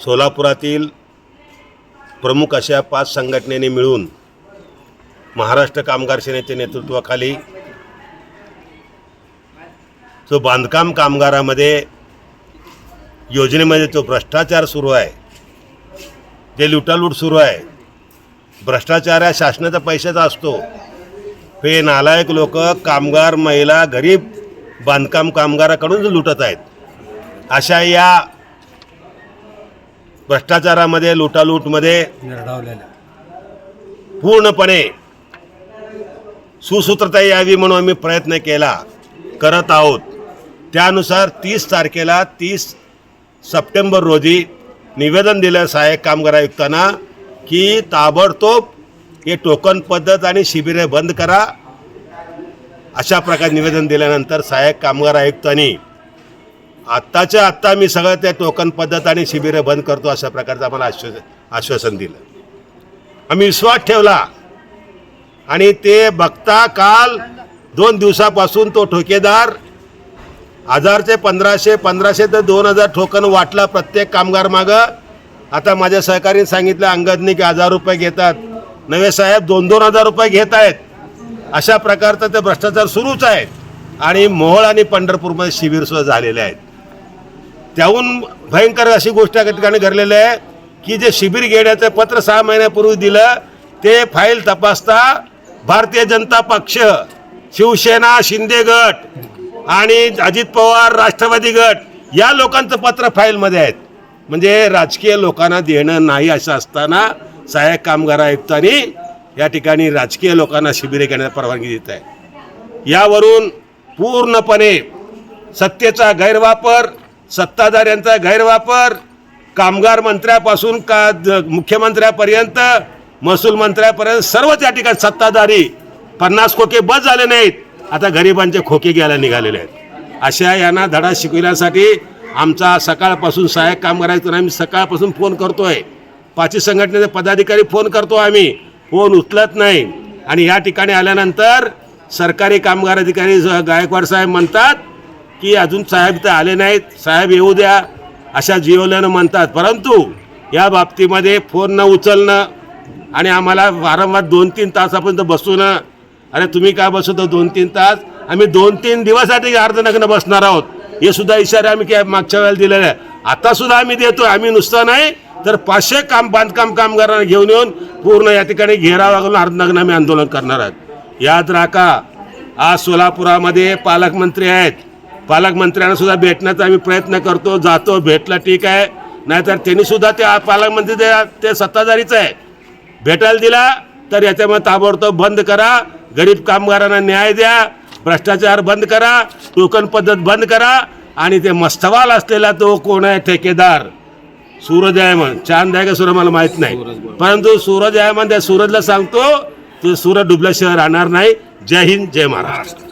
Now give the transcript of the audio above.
सोलापुरातील प्रमुख अशा पाच संघटनेने मिळून महाराष्ट्र कामगार सेनेच्या नेतृत्वाखाली जो बांधकाम कामगारामध्ये योजनेमध्ये जो भ्रष्टाचार सुरू आहे जे लुटालूट सुरू आहे भ्रष्टाचार हा शासनाचा पैशाचा असतो हे नालायक लोक कामगार महिला गरीब बांधकाम कामगाराकडून लुटत आहेत. अशा या भ्रष्टाचारामध्ये लुटालूटमध्ये पूर्णपणे सुसूत्रता यावी म्हणून आम्ही प्रयत्न केला करत आहोत. त्यानुसार तीस तारखेला तीस सप्टेंबर रोजी निवेदन दिलं सहाय्यक कामगार आयुक्तांना की ताबडतोब हे टोकन पद्धत आणि शिबिरे बंद करा. अशा प्रकारे निवेदन दिल्यानंतर सहाय्यक कामगार आयुक्तांनी आत्ताच्या आत्ता मी सगळं त्या टोकन पद्धत आणि शिबिरं बंद करतो अशा प्रकारचं आम्हाला आश्वासन आश्वासन दिलं. आम्ही विश्वास ठेवला. आणि ते बघता काल दोन दिवसापासून तो ठोकेदार हजारचे पंधराशे पंधराशे ते दोन हजार ठोकन वाटला प्रत्येक कामगार मागं. आता माझ्या सहकारीने सांगितलं अंगदनी की हजार रुपये घेतात. नवे साहेब दोन दोन हजार रुपये घेत आहेत. अशा प्रकारचं ते भ्रष्टाचार सुरूच आहेत. आणि मोहोळ आणि पंढरपूरमध्ये शिबिर सुद्धा झालेले आहेत. त्याहून भयंकर अशी गोष्ट या ठिकाणी घडलेली आहे की जे शिबिर घेण्याचं पत्र सहा महिन्यापूर्वी दिलं ते फाईल तपासता भारतीय जनता पक्ष शिवसेना शिंदे गट आणि अजित पवार राष्ट्रवादी गट या लोकांचं पत्र फाईलमध्ये आहेत. म्हणजे राजकीय लोकांना देणं नाही असं असताना सहाय्यक कामगार आयुक्तांनी या ठिकाणी राजकीय लोकांना शिबिरे घेण्यास परवानगी देत आहे. यावरून पूर्णपणे सत्तेचा गैरवापर सत्ताधाऱ्यांचा गैरवापर कामगार मंत्र्यापासून का मुख्यमंत्र्यापर्यंत महसूल मंत्र्यापर्यंत सर्वच या ठिकाणी सत्ताधारी. पन्नास खोके बस झाले नाहीत. आता गरिबांचे खोके घ्यायला निघालेले आहेत. अशा यांना धडा शिकविण्यासाठी आमचा सकाळपासून सहाय्यक कामगार आम्ही सकाळपासून फोन करतोय. पाचवी संघटनेचे पदाधिकारी फोन करतो आम्ही. फोन उचलत नाही. आणि या ठिकाणी आल्यानंतर सरकारी कामगार अधिकारी गायकवाड साहेब म्हणतात की अजून साहेब तर आले नाहीत. साहेब येऊ द्या अशा जिओल्यानं म्हणतात. परंतु या बाबतीमध्ये फोन न उचलणं आणि आम्हाला वारंवार दोन तीन तासापर्यंत बसून अरे तुम्ही काय बसवतो दोन तीन तास? आम्ही दोन तीन दिवसासाठी अर्धनग्न बसणार आहोत. हे सुद्धा इशारे आम्ही काय मागच्या वेळेला दिलेले आहे आता सुद्धा आम्ही देतो आम्ही नुसतं नाही तर पाचशे काम बांधकाम कामगारांना घेऊन येऊन पूर्ण या ठिकाणी घेरावा घालून अर्धनग्न आम्ही आंदोलन करणार आहोत. याद राखा आज सोलापुरामध्ये पालकमंत्री आहेत. पालकमंत्र्यांना सुद्धा भेटण्याचा आम्ही प्रयत्न करतो जातो भेटला ठीक आहे. नाहीतर त्यांनी सुद्धा ते पालकमंत्री ते ते सत्ताधारीच आहे. भेटायला दिला तर याच्यामध्ये ताबडतोब बंद करा. गरीब कामगारांना न्याय द्या. भ्रष्टाचार बंद करा. टोकन पद्धत बंद करा. आणि ते मस्तवाल असलेला तो कोण आहे? ठेकेदार. सूरज आहे म्हण. चांद आहे का सूरज? मला माहीत नाही. परंतु सूरज आहे म्हण त्या सूरजला सांगतो तो सूरज डुबल्याशिवाय राहणार नाही. जय हिंद जय महाराष्ट्र.